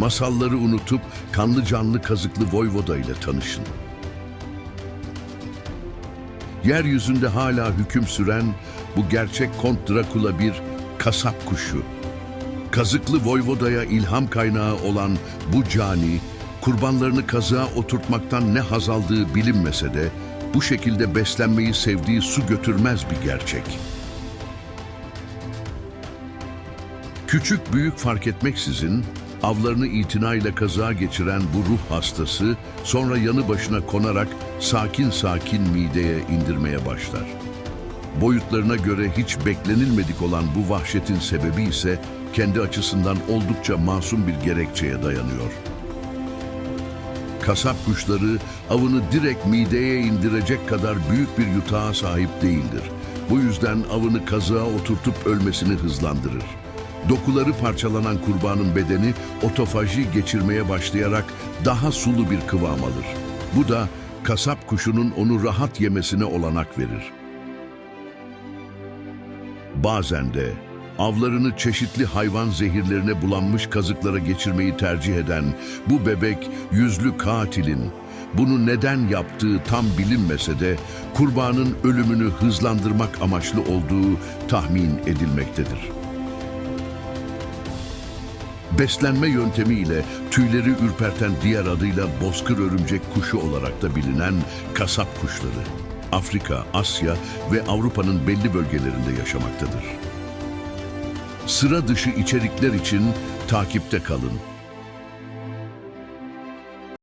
Masalları unutup kanlı canlı kazıklı Voyvoda ile tanışın. Yeryüzünde hala hüküm süren bu gerçek Kont Drakula bir kasap kuşu. Kazıklı Voyvoda'ya ilham kaynağı olan bu cani, kurbanlarını kazığa oturtmaktan ne haz aldığı bilinmese de bu şekilde beslenmeyi sevdiği su götürmez bir gerçek. Küçük büyük fark etmeksizin avlarını itinayla kazığa geçiren bu ruh hastası sonra yanı başına konarak sakin sakin mideye indirmeye başlar. Boyutlarına göre hiç beklenilmedik olan bu vahşetin sebebi ise kendi açısından oldukça masum bir gerekçeye dayanıyor. Kasap kuşları avını direkt mideye indirecek kadar büyük bir yutağa sahip değildir. Bu yüzden avını kazığa oturtup ölmesini hızlandırır. Dokuları parçalanan kurbanın bedeni otofaji geçirmeye başlayarak daha sulu bir kıvam alır. Bu da kasap kuşunun onu rahat yemesine olanak verir. Bazen de avlarını çeşitli hayvan zehirlerine bulanmış kazıklara geçirmeyi tercih eden bu bebek yüzlü katilin bunu neden yaptığı tam bilinmese de kurbanın ölümünü hızlandırmak amaçlı olduğu tahmin edilmektedir. Beslenme yöntemiyle tüyleri ürperten diğer adıyla bozkır örümcek kuşu olarak da bilinen kasap kuşları, Afrika, Asya ve Avrupa'nın belli bölgelerinde yaşamaktadır. Sıra dışı içerikler için takipte kalın.